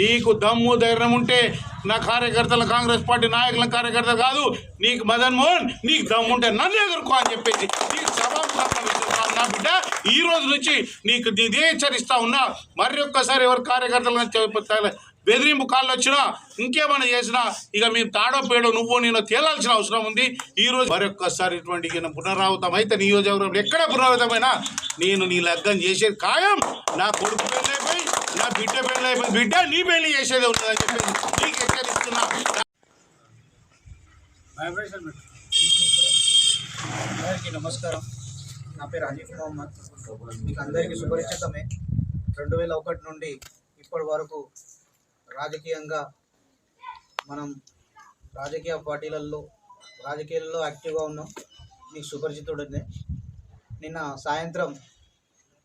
నీకు దమ్ము ధైర్యం ఉంటే నా కార్యకర్తల కాంగ్రెస్ పార్టీ నాయకుల కార్యకర్త కాదు. నీకు మదన్ మోహన్ నీకు దమ్ము ఉంటే నన్ను ఎదుర్కో అని చెప్పేసి నీకు నా బిడ్డ. ఈ రోజు నుంచి నీకు ఇదే హెచ్చరిస్తా ఉన్నా. మరి ఒక్కసారి ఎవరి కార్యకర్తలు బెదిరింపు కాళ్ళు వచ్చినా ఇంకేమైనా చేసినా ఇక మేము తాడో పేడో నువ్వు నేను తేలాల్సిన అవసరం ఉంది. ఈరోజు మరొక్కసారి ఇటువంటి పునరావృతం అయితే నియోజకవర్గం ఎక్కడ పునరావృతమైనా నేను నీ లగ్గం చేసేది ఖాయం. నా కొడుకు నా బిడ్డ పెళ్ళి అయిపోయింది బిడ్డ నీ పెళ్ళి చేసేది ఉన్నదని చెప్పేసి నీకు హెచ్చరిస్తున్నా. అందరికీ నమస్కారం. నా పేరు హనీఫ్ మొహమ్మద్. మీకు అందరికీ సుపరిచితమే రెండు వేల ఒకటి నుండి ఇప్పటి వరకు రాజకీయంగా మనం రాజకీయ పార్టీలలో రాజకీయాల్లో యాక్టివ్గా ఉన్నాం. మీకు సుపరిచితుడే నిన్న సాయంత్రం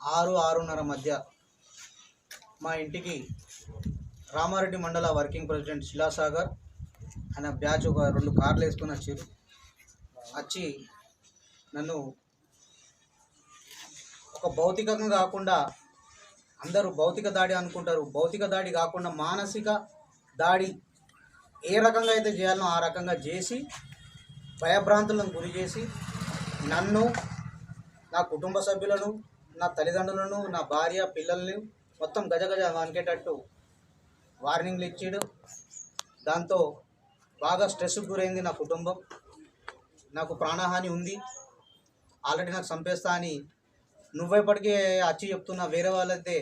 ఆరు ఆరున్నర మధ్య మా ఇంటికి రామారెడ్డి మండల వర్కింగ్ ప్రెసిడెంట్ శిలాసాగర్ ఆయన బ్యాచ్ ఒక రెండు కార్లు వేసుకొని వచ్చారు. వచ్చి నన్ను ఒక భౌతికంగా కాకుండా అందరూ భౌతిక దాడి అనుకుంటారు. భౌతిక దాడి కాకుండా మానసిక దాడి ఏ రకంగా అయితే చేయాలనో ఆ రకంగా చేసి భయభ్రాంతులను గురి చేసి నన్ను నా కుటుంబ సభ్యులను నా తల్లిదండ్రులను నా భార్య పిల్లల్ని మొత్తం గజ గజ వణికేటట్టు వార్నింగ్లు ఇచ్చాడు. దాంతో బాగా స్ట్రెస్కి గురైంది నా కుటుంబం. నాకు ప్రాణహాని ఉంది. ఆల్రెడీ నాకు చంపేస్తా అని నువ్వేపటికే వచ్చి చెప్తున్నా వేరే వాళ్ళైతే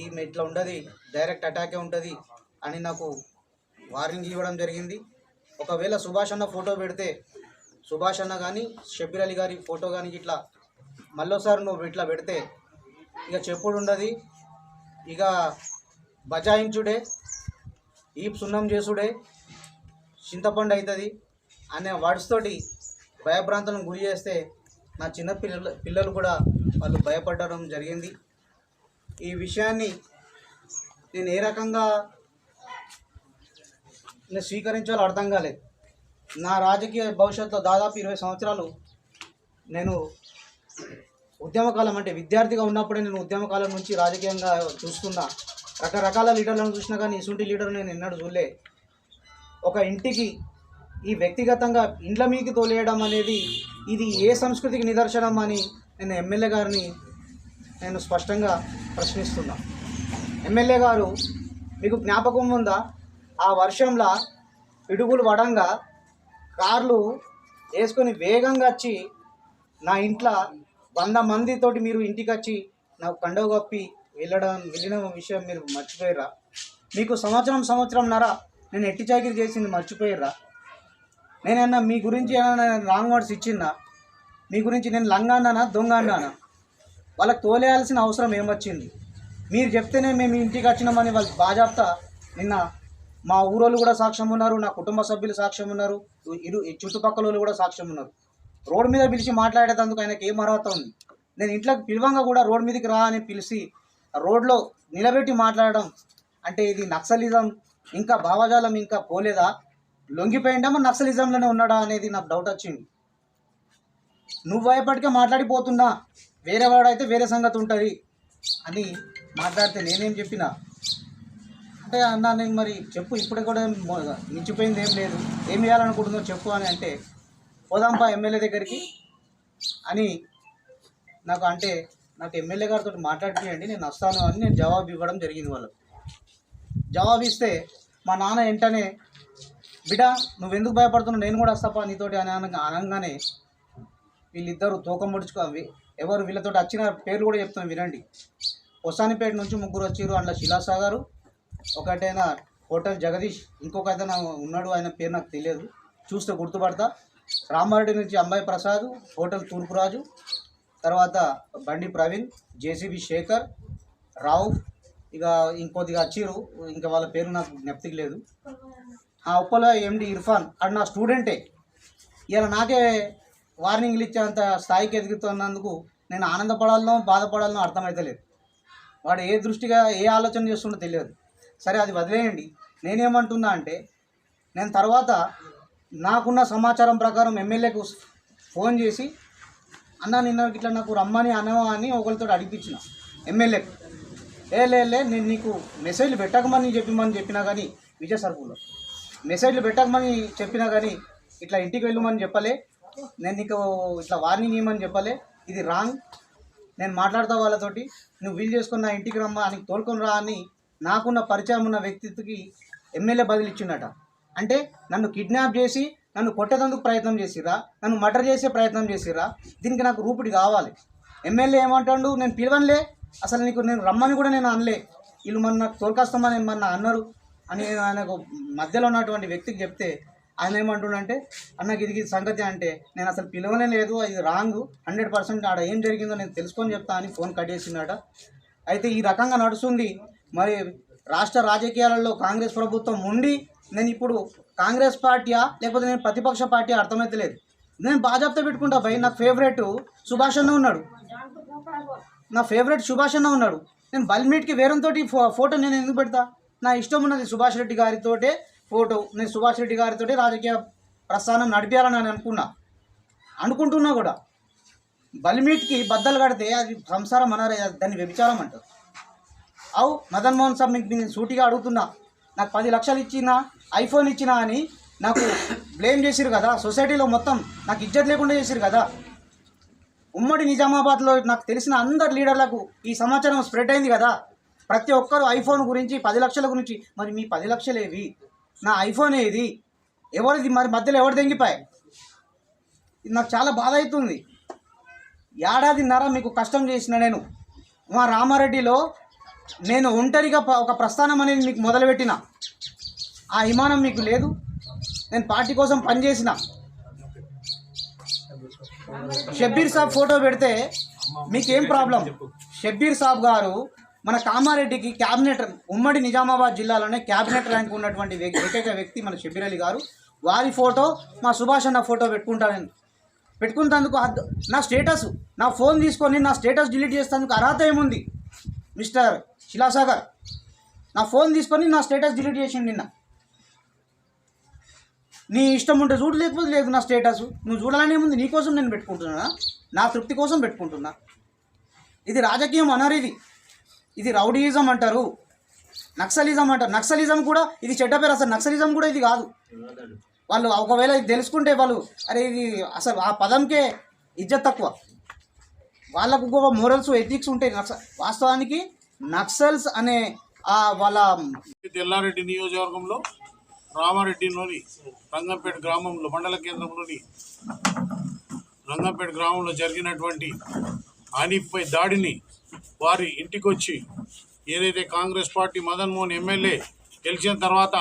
ఈ ఇట్లా ఉండదు డైరెక్ట్ అటాకే ఉంటుంది అని నాకు వార్నింగ్ ఇవ్వడం జరిగింది. ఒకవేళ సుభాష్ అన్న ఫోటో పెడితే సుభాష్ అన్న కానీ షబీర్ అలీ గారి ఫోటో కానీ ఇట్లా మళ్ళీసారి నువ్వు ఇట్లా పెడితే ఇక చెప్పుడు ఉండదు ఇక బజాయించుడే ఈ సున్నం చేసుడే చింతపండు అవుతుంది అనే వర్డ్స్తోటి భయభ్రాంతులను గురి చేస్తే నా చిన్న పిల్లలు పిల్లలు కూడా వాళ్ళు భయపడడం జరిగింది. ఈ విషయాన్ని నేను ఏ రకంగా నేను స్వీకరించాలో అర్థం కాలేదు. నా రాజకీయ భవిష్యత్తులో దాదాపు ఇరవై సంవత్సరాలు నేను ఉద్యమకాలం అంటే విద్యార్థిగా ఉన్నప్పుడే నేను ఉద్యమకాలం నుంచి రాజకీయంగా చూస్తున్నా. రకరకాల లీడర్లను చూసినా కానీ ఇసుంటి లీడర్ నేను ఎన్నడూ చూడలే. ఒక ఇంటికి ఈ వ్యక్తిగతంగా ఇండ్ల మీదకి తోలేయడం అనేది ఇది ఏ సంస్కృతికి నిదర్శనం అని నేను ఎమ్మెల్యే గారిని నేను స్పష్టంగా ప్రశ్నిస్తున్నా. ఎమ్మెల్యే గారు మీకు జ్ఞాపకం ఉందా? ఆ వర్షంలో పిడుగులు పడంగా కార్లు వేసుకొని వేగంగా వచ్చి నా ఇంట్లో వంద మందితోటి మీరు ఇంటికి వచ్చి నాకు కండవ కప్పి వెళ్ళడం వెళ్ళిన విషయం మీరు మర్చిపోయారా మీకు సంవత్సరం సంవత్సరం నర నేను ఎట్టి చాకిరి చేసింది మర్చిపోయారా నేనన్నా మీ గురించి ఏమైనా రాంగ్ వర్డ్స్ ఇచ్చిందా? మీ గురించి నేను లంగా అన్నానా దొంగ అన్నానా వాళ్ళకి తోలేయాల్సిన అవసరం ఏమొచ్చింది? మీరు చెప్తేనే మేము ఇంటికి వచ్చినామని వాళ్ళు బాజాప్తా. నిన్న మా ఊరోళ్ళు కూడా సాక్ష్యం ఉన్నారు నా కుటుంబ సభ్యులు సాక్ష్యం ఉన్నారు ఇరు ఈ చుట్టుపక్కల వాళ్ళు కూడా సాక్ష్యం ఉన్నారు రోడ్డు మీద పిలిచి మాట్లాడేటందుకు ఆయనకి ఏం అర్హత ఉంది? నేను ఇంట్లోకి పిలవంగా కూడా రోడ్ మీదకి రా అని పిలిచి రోడ్లో నిలబెట్టి మాట్లాడడం అంటే ఇది నక్సలిజం ఇంకా భావజాలం ఇంకా పోలేదా? లొంగిపోయిండమో నక్సలిజంలోనే ఉన్నాడా అనేది నాకు డౌట్ వచ్చింది. నువ్వు అయ్యేపటికే మాట్లాడిపోతున్నా వేరే వాడైతే వేరే సంగతి ఉంటుంది అని మాట్లాడితే నేనేం చెప్పిన? అంటే అన్నా నేను మరి చెప్పు ఇప్పుడు కూడా మించిపోయింది ఏం లేదు. ఏం చేయాలనుకుంటుందో చెప్పు అని అంటే పోదాంపా ఎమ్మెల్యే దగ్గరికి అని నాకు అంటే నాకు ఎమ్మెల్యే గారితో మాట్లాడిపియండి నేను వస్తాను అని నేను జవాబు ఇవ్వడం జరిగింది వాళ్ళకు. జవాబు ఇస్తే మా నాన్న వెంటనే బిడ్డ నువ్వెందుకు భయపడుతున్నావు? నేను కూడా వస్తాపా నీతోటి? అని అనగా అనగానే వీళ్ళిద్దరు తూకం ముడుచుకో ఎవరు వీళ్ళతో వచ్చిన పేర్లు కూడా చెప్తాను వినండి. పొసానిపేట నుంచి ముగ్గురు వచ్చారు అందులో శిలాసాగారు ఒకటైనా హోటల్ జగదీష్ ఇంకొక అతను ఉన్నాడు ఆయన పేరు నాకు తెలియదు. చూస్తే గుర్తుపడతా. రామారెడ్డి నుంచి అంబాయి ప్రసాద్ హోటల్ తూర్పురాజు తర్వాత బండి ప్రవీణ్ జేసీబీ శేఖర్ రావు ఇక ఇంకొద్దిగా వచ్చిర్రు ఇంకా వాళ్ళ పేరు నాకు జ్ఞప్తికి లేదు. ఆ ఉప్పల ఎండి ఇర్ఫాన్ అది నా స్టూడెంటే. ఇలా నాకే వార్నింగ్లు ఇచ్చేంత స్థాయికి ఎదుగుతున్నందుకు నేను ఆనందపడాలనో బాధపడాలనో అర్థమైతలేదు వాడు ఏ దృష్టిగా ఏ ఆలోచన చేస్తుండో తెలియదు. సరే అది వదిలేయండి. నేనేమంటున్నా అంటే నేను తర్వాత నాకున్న సమాచారం ప్రకారం ఎమ్మెల్యేకు ఫోన్ చేసి అన్న నిన్న ఇట్లా నాకు రమ్మని అనవా అని ఒకరితో అడిపించిన ఎమ్మెల్యేకు ఏ లే లే నేను నీకు మెసేజ్లు పెట్టకమని చెప్పమని చెప్పినా కానీ విజయ సర్కుల్లో మెసేజ్లు పెట్టకమని చెప్పినా కానీ ఇట్లా ఇంటికి వెళ్ళమని చెప్పలే. నేను నీకు ఇట్లా వార్నింగ్ ఇవ్వమని చెప్పలే. ఇది రాంగ్. నేను మాట్లాడతా వాళ్ళతోటి నువ్వు వీలు చేసుకుని నా ఇంటికి రమ్మా అని తోలుకొని రా అని నాకున్న పరిచయం ఉన్న వ్యక్తికి ఎమ్మెల్యే బదిలిచ్చిండట అంటే నన్ను కిడ్నాప్ చేసి నన్ను కొట్టేందుకు ప్రయత్నం చేసిరా నన్ను మర్డర్ చేసే ప్రయత్నం చేసిరా దీనికి నాకు రూపుడి కావాలి. ఎమ్మెల్యే ఏమంటాడు నేను పిలవనులే అసలు నీకు నేను రమ్మని కూడా నేను అనలే. వీళ్ళు మన నాకు తోలుకొస్తామని మొన్న అన్నారు? అని ఆయనకు మధ్యలో ఉన్నటువంటి వ్యక్తికి చెప్తే ఆయన ఏమంటుండంటే అన్నకి ఇది ఇది సంగతి అంటే నేను అసలు పిలవనే లేదు ఇది రాంగ్ హండ్రెడ్ పర్సెంట్ ఆడ ఏం జరిగిందో నేను తెలుసుకొని చెప్తా అని ఫోన్ కట్ చేసిందట. అయితే ఈ రకంగా నడుస్తుంది. మరి రాష్ట్ర రాజకీయాలలో కాంగ్రెస్ ప్రభుత్వం ఉండి నేను ఇప్పుడు కాంగ్రెస్ పార్టీయా లేకపోతే నేను ప్రతిపక్ష పార్టీ అర్థమైతలేదు. నేను బాజాప్తా పెట్టుకుంటా భయ్ నా ఫేవరెట్ సుభాష్ అన్న ఉన్నాడు. నా ఫేవరెట్ సుభాష్ అన్న ఉన్నాడు. నేను బల్మీట్కి వేరంతోటి ఫో ఫోటో నేను ఎందుకు పెడతా? నా ఇష్టం ఉన్నది సుభాష్ రెడ్డి గారితోటే ఫోటో నేను సుభాష్ రెడ్డి గారితోటే రాజకీయ ప్రస్థానం నడిపించాలని నేను అనుకున్నా. అనుకుంటున్నా కూడా. బల్మీట్కి బద్దలు కడితే అది సంసారం అనరే దాన్ని వ్యభిచారం అంటారు. అవు మదన్ మోహన్ సాబ్ మీకు నేను సూటిగా అడుగుతున్నా. నాకు పది లక్షలు ఇచ్చినా ఐఫోన్ ఇచ్చినా అని నాకు బ్లేమ్ చేసిరు కదా. సొసైటీలో మొత్తం నాకు ఇజ్జత్ లేకుండా చేసిరు కదా. ఉమ్మడి నిజామాబాద్లో నాకు తెలిసిన అందరు లీడర్లకు ఈ సమాచారం స్ప్రెడ్ అయింది కదా. ప్రతి ఒక్కరు ఐఫోన్ గురించి పది లక్షల గురించి మరి మీ పది లక్షలు ఏవి నా ఐఫోన్ ఏది? ఎవరిది? మరి మధ్యలో ఎవరు తెంగిపోయాయి ఇది నాకు చాలా బాధ అవుతుంది. ఏడాదిన్నర మీకు కష్టం చేసిన నేను మా రామారెడ్డిలో నేను ఒంటరిగా ఒక ప్రస్థానం అనేది మీకు మొదలుపెట్టిన. ఆ విమానం మీకు లేదు. నేను పార్టీ కోసం పనిచేసిన. షబ్బీర్ సాబ్ ఫోటో పెడితే మీకేం ప్రాబ్లం? షబ్బీర్ సాబ్ గారు మన కామారెడ్డికి క్యాబినెట్ ఉమ్మడి నిజామాబాద్ జిల్లాలోనే క్యాబినెట్ ర్యాంక్ ఉన్నటువంటి వ్యక్- ఏకైక వ్యక్తి మన షబ్బీర్ అలీ గారు. వారి ఫోటో మా సుభాష్ అన్న ఫోటో పెట్టుకుంటా నేను. పెట్టుకున్నందుకు నా స్టేటస్ నా ఫోన్ తీసుకొని నా స్టేటస్ డిలీట్ చేసేందుకు అర్హత ఏముంది? మిస్టర్ శిలాసాగర్ నా ఫోన్ తీసుకొని నా స్టేటస్ డిలీట్ చేసిండు నిన్న. నీ ఇష్టం ఉంటే చూడు లేకపోతే లేదు నా స్టేటస్. నువ్వు చూడాలనే ముందు నీకోసం నేను పెట్టుకుంటున్నా. నా తృప్తి కోసం పెట్టుకుంటున్నా. ఇది రాజకీయం అనరు ఇది. ఇది రౌడీయిజం అంటారు. నక్సలిజం అంటారు. నక్సలిజం కూడా ఇది చెడ్డ పేరు అసలు. నక్సలిజం కూడా ఇది కాదు. వాళ్ళు ఒకవేళ ఇది తెలుసుకుంటే వాళ్ళు అరే ఇది అసలు ఆ పదంకే ఇజ్జత్ తక్కువ. వాళ్ళకు ఒక మోరల్స్ ఎథిక్స్ ఉంటాయి. నక్స వాస్తవానికి నక్సల్స్ అనే ఆ వాళ్ళ తెల్లారెడ్డి నియోజకవర్గంలో రామారెడ్డిలోని రంగంపేట గ్రామంలో మండల కేంద్రంలోని రంగంపేట గ్రామంలో జరిగినటువంటి ఆనిపై దాడిని వారి ఇంటికొచ్చి ఏదైతే కాంగ్రెస్ పార్టీ మదన్ మోహన్ ఎమ్మెల్యే గెలిచిన తర్వాత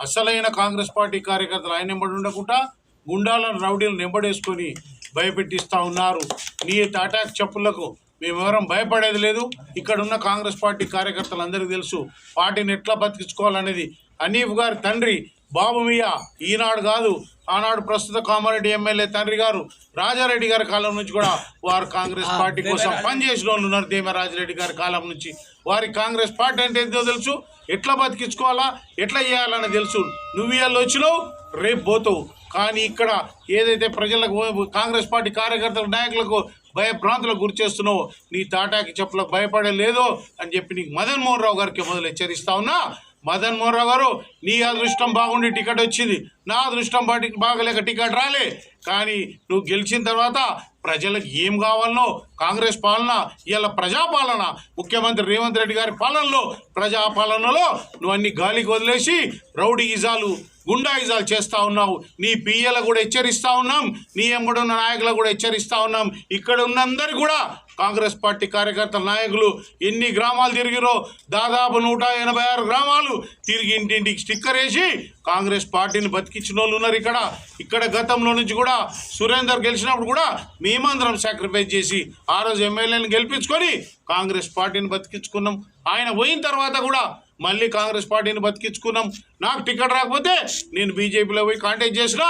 అసలైన కాంగ్రెస్ పార్టీ కార్యకర్తలు ఆయన వెంబడి ఉండకుండా గుండాలను రౌడీలను వెంబడేసుకొని భయపెట్టిస్తూ ఉన్నారు. నీ అటాక్ చెప్పులకు మేమెవరం భయపడేది లేదు. ఇక్కడ ఉన్న కాంగ్రెస్ పార్టీ కార్యకర్తలు అందరికీ తెలుసు. పార్టీని ఎట్లా బతికించుకోవాలనేది హనీఫ్ గారి తండ్రి బాబు మియా ఈనాడు కాదు. ఆనాడు ప్రస్తుత కామారెడ్డి ఎమ్మెల్యే తండ్రి గారు రాజారెడ్డి గారి కాలం నుంచి కూడా వారు కాంగ్రెస్ పార్టీ కోసం పనిచేసిన వాళ్ళు ఉన్నారు దేమరాజరెడ్డి గారి కాలం నుంచి. వారి కాంగ్రెస్ పార్టీ అంటే ఏంటో తెలుసు? ఎట్లా బతికించుకోవాలా? ఎట్లా చేయాలని తెలుసు? నువ్వు ఇవాళ వచ్చినావు రేపు పోతావు. కానీ ఇక్కడ ఏదైతే ప్రజలకు కాంగ్రెస్ పార్టీ కార్యకర్తల నాయకులకు భయభ్రాంతులకు గురి చేస్తున్నావు నీ తాటాకి చెప్పులకు భయపడలేదో అని చెప్పి నీకు మదన్ మోహన్ రావు గారికి మొదలు హెచ్చరిస్తా ఉన్నా. మదన్ మోహన్ రావు గారు నీ అదృష్టం బాగుండి టికెట్ వచ్చింది. నా అదృష్టం బాటి బాగలేక టికెట్ రాలే. కానీ నువ్వు గెలిచిన తర్వాత ప్రజలకు ఏం కావాలనో కాంగ్రెస్ పాలన ఇవాళ ప్రజాపాలన ముఖ్యమంత్రి రేవంత్ రెడ్డి గారి పాలనలో ప్రజాపాలనలో నువ్వు అన్ని గాలికి వదిలేసి రౌడీ ఇజాలు గుండాయిజాలు చేస్తూ ఉన్నావు. నీ పియ్యల కూడా హెచ్చరిస్తూ ఉన్నాం. నీ ఎంబడి ఉన్న కూడా హెచ్చరిస్తూ ఉన్నాం. ఇక్కడ ఉన్నందరు కూడా కాంగ్రెస్ పార్టీ కార్యకర్తల నాయకులు ఎన్ని గ్రామాలు తిరిగిరో దాదాపు నూట ఎనభై ఆరు గ్రామాలు తిరిగి ఇంటింటికి స్టిక్కర్ వేసి కాంగ్రెస్ పార్టీని బతికించిన వాళ్ళు ఉన్నారు ఇక్కడ. ఇక్కడ గతంలో నుంచి కూడా సురేందర్ గెలిచినప్పుడు కూడా మేమందరం సాక్రిఫైస్ చేసి ఆ రోజు ఎమ్మెల్యేని గెలిపించుకొని కాంగ్రెస్ పార్టీని బతికించుకున్నాం. ఆయన పోయిన తర్వాత కూడా మళ్ళీ కాంగ్రెస్ పార్టీని బతికించుకున్నాం. నాకు టికెట్ రాకపోతే నేను బీజేపీలో పోయి కాంటాక్ట్ చేసిన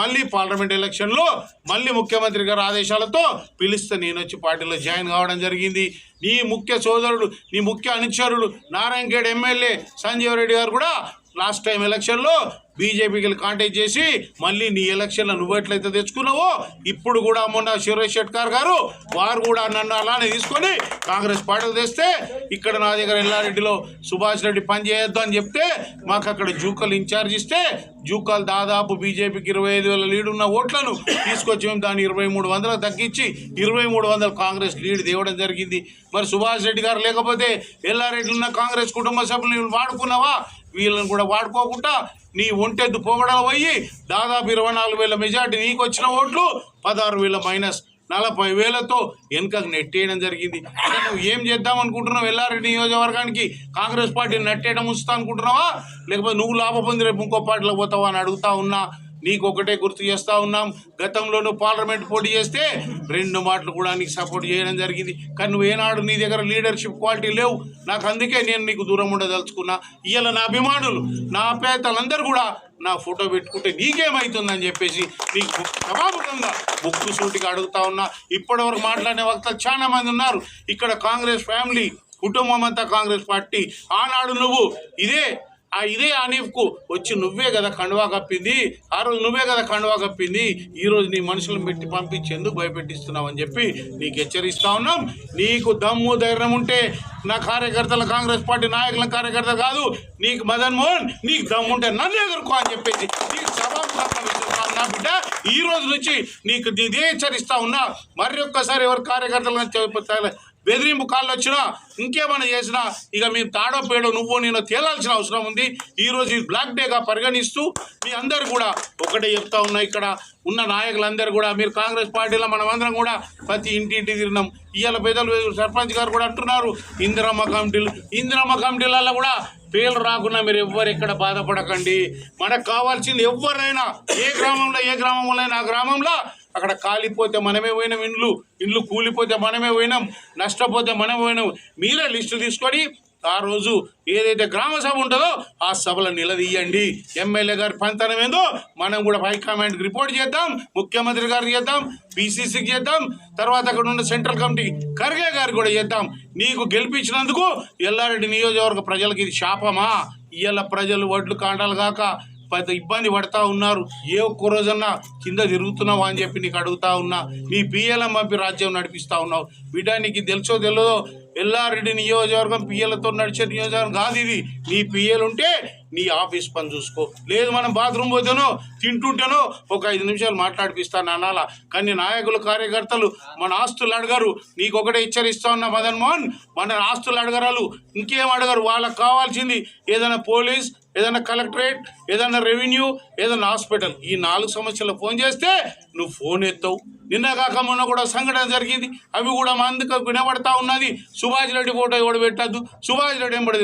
మళ్ళీ పార్లమెంట్ ఎలక్షన్లో మళ్ళీ ముఖ్యమంత్రి గారి ఆదేశాలతో పిలిస్తే నేను వచ్చి పార్టీలో జాయిన్ కావడం జరిగింది. నీ ముఖ్య సోదరుడు నీ ముఖ్య అనుచరుడు నారాయణఖేడ్ ఎమ్మెల్యే సంజీవ్ రెడ్డి గారు కూడా లాస్ట్ టైం ఎలక్షన్లో బీజేపీకి కాంటాక్ట్ చేసి మళ్ళీ నీ ఎలక్షన్లో నువ్వు ఎట్లయితే తెచ్చుకున్నావో ఇప్పుడు కూడా మొన్న సురేష్ షెట్కార్ గారు వారు కూడా నన్ను అలానే తీసుకొని కాంగ్రెస్ పార్టీకి తెస్తే ఇక్కడ నా దగ్గర ఎల్లారెడ్డిలో సుభాష్ రెడ్డి పనిచేయొద్దని అని చెప్తే మాకు అక్కడ జూకల్ ఇన్ఛార్జ్ ఇస్తే జూకల్ దాదాపు బీజేపీకి ఇరవై ఐదు వేల లీడ్ ఉన్న ఓట్లను తీసుకొచ్చి మేము దాన్ని ఇరవై మూడు వందలకు తగ్గించి ఇరవై మూడు వందలు కాంగ్రెస్ లీడ్ తేవడం జరిగింది. మరి సుభాష్ రెడ్డి గారు లేకపోతే ఎల్లారెడ్డి ఉన్న కాంగ్రెస్ కుటుంబ సభ్యులు వాడుకున్నావా? వీళ్ళని కూడా వాడుకోకుండా నీ ఒంటెద్దు పొగడలు పోయి దాదాపు ఇరవై నాలుగు వేల మెజార్టీ నీకు వచ్చిన ఓట్లు పదహారు వేల మైనస్ నలభై వేలతో వెనుకకు నెట్టేయడం జరిగింది. నువ్వు ఏం చేద్దాం అనుకుంటున్నావు? ఎల్లారెడ్డి నియోజకవర్గానికి కాంగ్రెస్ పార్టీని నెట్టేయడం ఉంచుతా అనుకుంటున్నావా? లేకపోతే నువ్వు లాభ పొంది రేపు ఇంకో పార్టీలో పోతావా అని అడుగుతా ఉన్నా? నీకు ఒకటే గుర్తు చేస్తా ఉన్నాం. గతంలో నువ్వు పార్లమెంట్ పోటీ చేస్తే రెండు మాటలు కూడా నీకు సపోర్ట్ చేయడం జరిగింది. కానీ నువ్వు ఏనాడు నీ దగ్గర లీడర్షిప్ క్వాలిటీ లేవు. నాకు అందుకే నేను నీకు దూరం ఉండదలుచుకున్నా. ఇవాళ నా అభిమానులు నా పేతలందరూ కూడా నా ఫోటో పెట్టుకుంటే నీకేమవుతుందని చెప్పేసి నీకు సభాముఖంగా బుక్కు సూటిగా అడుగుతా ఉన్నా. ఇప్పటివరకు మాట్లాడిన వక్తలు చాలా మంది ఉన్నారు. ఇక్కడ కాంగ్రెస్ ఫ్యామిలీ కుటుంబం అంతా కాంగ్రెస్ పార్టీ. ఆనాడు నువ్వు ఇదే ఆ ఇదే ఆనీఫ్కు వచ్చి నువ్వే కదా కండువా కప్పింది ఆ రోజు నువ్వే కదా కండువా కప్పింది ఈరోజు నీ మనుషులను పెట్టి పంపించి ఎందుకు భయపెట్టిస్తున్నావు అని చెప్పి నీకు హెచ్చరిస్తా ఉన్నాం. నీకు దమ్ము ధైర్యం ఉంటే నా కార్యకర్తల కాంగ్రెస్ పార్టీ నాయకుల కార్యకర్త కాదు నీకు మదన్ మోహన్ నీకు దమ్ము ఉంటే నన్ను ఎదుర్కో అని చెప్పేసి నీకు నా బిడ్డ. ఈ రోజు నుంచి నీకు ఇదే హెచ్చరిస్తా ఉన్నా. మరి ఒక్కసారి ఎవరి కార్యకర్తలను చెప్పుతారు బెదిరింపు కాళ్ళు వచ్చినా ఇంకేమైనా చేసినా ఇక మేము తాడో పేడో నువ్వు నేను తేలాల్సిన అవసరం ఉంది. ఈరోజు ఈ బ్లాక్ డేగా పరిగణిస్తూ మీ అందరు కూడా ఒకటే చెప్తా ఉన్నా ఇక్కడ ఉన్న నాయకులందరూ కూడా మీరు కాంగ్రెస్ పార్టీలో మనమందరం కూడా ప్రతి ఇంటింటి తిరిగినాం. ఇవాళ పెద్దలు సర్పంచ్ గారు కూడా అంటున్నారు. ఇందిరమ్మ కమిటీలు ఇందిరమ్మ కమిటీలలో కూడా పేర్లు రాకుండా మీరు ఎవ్వరు ఎక్కడ బాధపడకండి. మనకు కావాల్సింది ఎవరైనా ఏ గ్రామంలో ఏ గ్రామంలో అయినా ఆ గ్రామంలో అక్కడ కాలిపోతే మనమే పోయినాం ఇండ్లు ఇండ్లు కూలిపోతే మనమే పోయినాం నష్టపోతే మనమే పోయినాం. మీరే లిస్టు తీసుకొని ఆ రోజు ఏదైతే గ్రామ సభ ఉంటుందో ఆ సభలో నిలదీయండి. ఎమ్మెల్యే గారి పంతనం ఏందో మనం కూడా హైకమాండ్కి రిపోర్ట్ చేద్దాం ముఖ్యమంత్రి గారికి చేద్దాం బీసీసీకి చేద్దాం తర్వాత అక్కడ ఉన్న సెంట్రల్ కమిటీ ఖర్గే గారికి కూడా చేద్దాం. నీకు గెలిపించినందుకు ఎల్లారెడ్డి నియోజకవర్గ ప్రజలకి ఇది శాపమా? ఇవాళ ప్రజలు వడ్లు కాండాలు కాక పెద్ద ఇబ్బంది పడతా ఉన్నారు. ఏ ఒక్క రోజన్నా కింద తిరుగుతున్నావు అని చెప్పి నీకు అడుగుతా ఉన్నా. నీ పిఎల్ఎం పంపి రాజ్యం నడిపిస్తా ఉన్నావు. బిడ్డ నీకు తెలుసో తెలియదో ఎల్లారెడ్డి నియోజకవర్గం పిఎలతో నడిచే నియోజకవర్గం కాదు ఇది. నీ పిఎల్ ఉంటే నీ ఆఫీస్ పని చూసుకో. లేదు మనం బాత్రూమ్ పోతేనో తింటుంటేనో ఒక ఐదు నిమిషాలు మాట్లాడిపిస్తాను అనాలా కానీ నాయకులు కార్యకర్తలు మన ఆస్తులు అడగరు. నీకు ఒకటే హెచ్చరిస్తా ఉన్నా మదన్ మోహన్ మన ఆస్తులు అడగరాలు. ఇంకేం అడగరు. వాళ్ళకి కావాల్సింది ఏదైనా పోలీస్ ఏదైనా కలెక్టరేట్ ఏదైనా రెవెన్యూ ఏదైనా హాస్పిటల్. ఈ నాలుగు సమస్యలు ఫోన్ చేస్తే నువ్వు ఫోన్ ఎత్తవు. నిన్న కాక మొన్న కూడా సంఘటన జరిగింది. అవి కూడా మా అందుకు వినబడతా ఉన్నది. సుభాష్ రెడ్డి ఫోటో కూడా పెట్టద్దు? సుభాష్ రెడ్డి ఎంబడి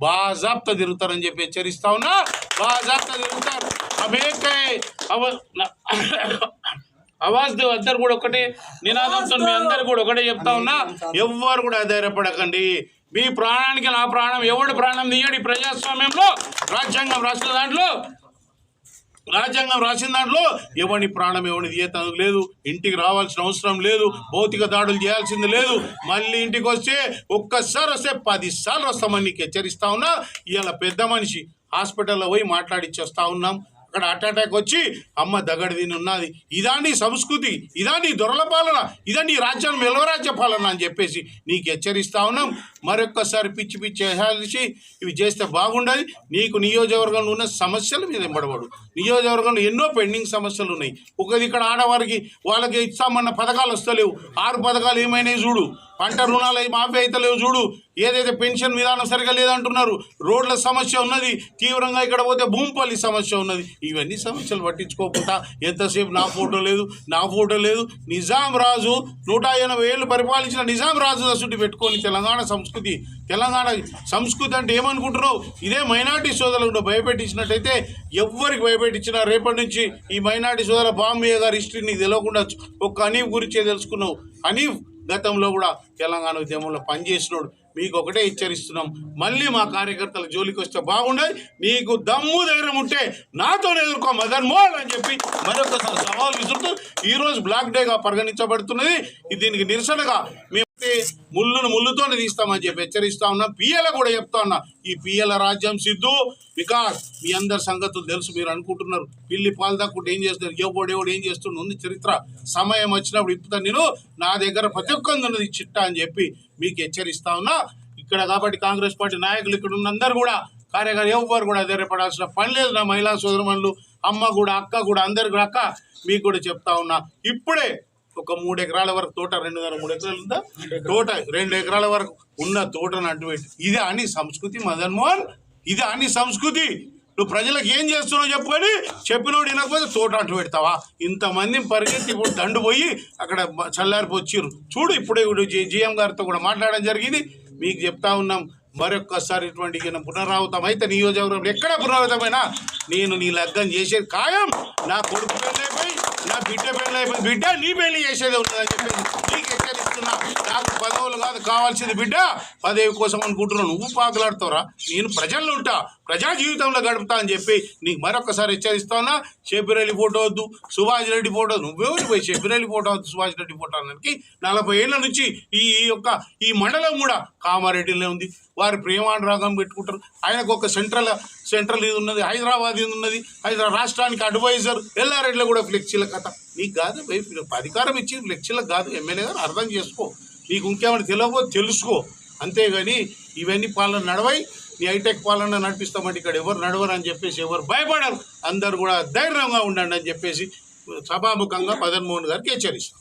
తిరగదు తిరుగుతారని చెప్పి హెచ్చరిస్తా ఉన్నా. బాజాప్తా తిరుగుతారు. అబేకే అవ నా- అవాజ్ అందరు కూడా ఒకటే నినాదంతో మీ అందరు కూడా ఒకటే చెప్తా ఉన్నా. ఎవ్వరు కూడా ధైర్యపడకండి మీ ప్రాణానికి నా ప్రాణం ఎవడు ప్రాణం తీయడి ప్రజాస్వామ్యంలో రాజ్యాంగం రాష్ట్ర దాంట్లో. రాజ్యాంగం రాసిన దాంట్లో ఎవరి ప్రాణం ఎవరిని తీయతానికి లేదు. ఇంటికి రావాల్సిన అవసరం లేదు. భౌతిక దాడులు చేయాల్సింది లేదు. మళ్ళీ ఇంటికి వస్తే ఒక్కసారి వస్తే పదిసార్లు వస్తామని నీకు హెచ్చరిస్తా ఉన్నా. ఇవాళ పెద్ద మనిషి హాస్పిటల్లో పోయి మాట్లాడిచ్చేస్తా ఉన్నాం. అక్కడ హార్ట్ అటాక్ వచ్చి అమ్మ దగడి దీని ఉన్నది. ఇదా నీ సంస్కృతి ఇదా నీ దొరల పాలన ఇదా నీ మెలవరాజ్య పాలన అని చెప్పేసి నీకు హెచ్చరిస్తా ఉన్నాం. మరొక్కసారి పిచ్చి పిచ్చి చేసి ఇవి చేస్తే బాగుండదు. నీకు నియోజకవర్గంలో ఉన్న సమస్యల మీద ఎంబడబడు నియోజకవర్గంలో ఎన్నో పెండింగ్ సమస్యలు ఉన్నాయి. ఒకది ఇక్కడ ఆడవారికి వాళ్ళకి ఇస్తామన్న పథకాలు వస్తలేవు. ఆరు పథకాలు ఏమైనాయి చూడు. పంట రుణాలు అవి మాఫీ అవుతలేవు చూడు. ఏదైతే పెన్షన్ విధానం సరిగా లేదంటున్నారు రోడ్ల సమస్య ఉన్నది తీవ్రంగా ఇక్కడ పోతే భూమిపల్లి సమస్య ఉన్నది. ఇవన్నీ సమస్యలు పట్టించుకోకుండా ఎంతసేపు నా ఫోటో లేదు నా ఫోటో లేదు. నిజాం రాజు నూట ఎనభై ఏళ్ళు పరిపాలించిన నిజాం రాజు అసలు పెట్టుకొని తెలంగాణ సంస్కృతి తెలంగాణ సంస్కృతి అంటే ఏమనుకుంటున్నావు? ఇదే మైనార్టీ సోదరులు భయపెట్టించినట్టయితే ఎవ్వరికి భయపెట్టించినా రేపటి నుంచి ఈ మైనార్టీ సోదర బాంబే గారి హిస్టరీ నీకు తెలియకుండా ఒక్క అనీఫ్ గురించే తెలుసుకున్నావు. అనీఫ్ గతంలో కూడా తెలంగాణ ఉద్యమంలో పనిచేసినోడు. మీకు ఒకటే హెచ్చరిస్తున్నాం. మళ్ళీ మా కార్యకర్తల జోలికి వస్తే బాగుండదు. నీకు దమ్ము ధైర్యం ఉంటే నాతో ఎదుర్కో మదన్ మోహన్ అని చెప్పి మరొకసారి సవాల్ విసురుతూ ఈరోజు బ్లాక్ డేగా పరిగణించబడుతున్నది. దీనికి నిరసనగా మేము ముళ్ళును ముళ్ళుతోనే తీస్తామని చెప్పి హెచ్చరిస్తా ఉన్నా. పిఎల కూడా చెప్తా ఉన్నా. ఈ పిఎల రాజ్యం సిద్ధు. బికాస్ మీ అందరి సంగతులు తెలుసు మీరు అనుకుంటున్నారు. పిల్లి పాలు ఏం చేస్తున్నారు ఎవడు ఏం చేస్తుండు? ఉంది చరిత్ర. సమయం వచ్చినప్పుడు ఇప్పుతా నేను. నా దగ్గర ప్రతి ఒక్కరిది ఉన్నది చిట్టా అని చెప్పి మీకు హెచ్చరిస్తా ఉన్నా. ఇక్కడ కాబట్టి కాంగ్రెస్ పార్టీ నాయకులు ఇక్కడ ఉన్న అందరు కూడా కార్యకర్త ఎవరు కూడా ధైర్యపడాల్సిన పని లేదు నా మహిళా సోదరుమణులు. అమ్మ కూడా అక్క కూడా అందరు కూడా అక్క మీకు కూడా చెప్తా ఉన్నా. ఇప్పుడే ఒక మూడు ఎకరాల వరకు తోట రెండున్నర మూడు ఎకరాలు ఉందా? తోట రెండు ఎకరాల వరకు ఉన్న తోటను అడ్డు పెట్టి ఇది అని సంస్కృతి మదన్ మోహన్. ఇది అని సంస్కృతి. నువ్వు ప్రజలకు ఏం చేస్తున్నావు చెప్పుకొని చెప్పినోడు వినకపోతే తోట అంటు పెడతావా? ఇంతమంది పరిగెత్తి ఇప్పుడు దండు పోయి అక్కడ బ- చల్లారిపోచ్చిర్రు చూడు ఇప్పుడే ఇప్పుడు జిఎం గారితో కూడా మాట్లాడడం జరిగింది. మీకు చెప్తా ఉన్నాం మరొక్కసారి ఇటువంటి పునరావృతం అయితే నియోజకవర్గంలో ఎక్కడ పునరావృతమైనా నేను నీ లగ్గం చేసేది ఖాయం. నా కొడుకు పెళ్ళైపోయి నా బిడ్డ పెళ్ళైపోయి బిడ్డ నీ పెళ్ళి చేసేది ఉంటుందని చెప్పేసి నీకు ఎక్కడ హెచ్చరిస్తున్నా నాకు పదవులు కాదు కావాల్సింది బిడ్డ పదవి కోసం అనుకుంటున్నావు నువ్వు పాకులాడుతావురా. నేను ప్రజల్లో ఉంటా. ప్రజా జీవితంలో గడుపుతా అని చెప్పి నీకు మరొకసారి హెచ్చరిస్తావునా ఉన్నా. ఫోటో వద్దు సుభాష్ రెడ్డి ఫోటో నువ్వెవరు పోయి షబ్బిరెడ్డి ఫోటో వద్దు సుభాష్ రెడ్డి ఫోటో అనడానికి? నలభై ఏళ్ళ నుంచి ఈ యొక్క ఈ మండలం కూడా కామారెడ్డిలో ఉంది. వారి ప్రేమానురాగం పెట్టుకుంటారు. ఆయనకు ఒక సెంట్రల్ సెంట్రల్ ఇది ఉన్నది హైదరాబాద్ ఇది ఉన్నది. హైదరాబాద్ రాష్ట్రానికి అడ్వైజర్ ఎల్లారెడ్డిలో కూడా ఫ్లెక్సీల కథ. నీకు కాదు అధికారం ఇచ్చి లెక్చర్లకు కాదు ఎమ్మెల్యే గారు అర్థం చేసుకో. నీకు ఇంకేమైనా తెలియకపోతే తెలుసుకో. అంతేగాని ఇవన్నీ పాలన నడవై నీ హైటెక్ పాలన నడిపిస్తామంటే ఇక్కడ ఎవరు నడవరు అని చెప్పేసి ఎవరు భయపడరు. అందరు కూడా ధైర్యంగా ఉండండి అని చెప్పేసి సభాముఖంగా మదన్మోహన్ గారికి హెచ్చరిస్తాం.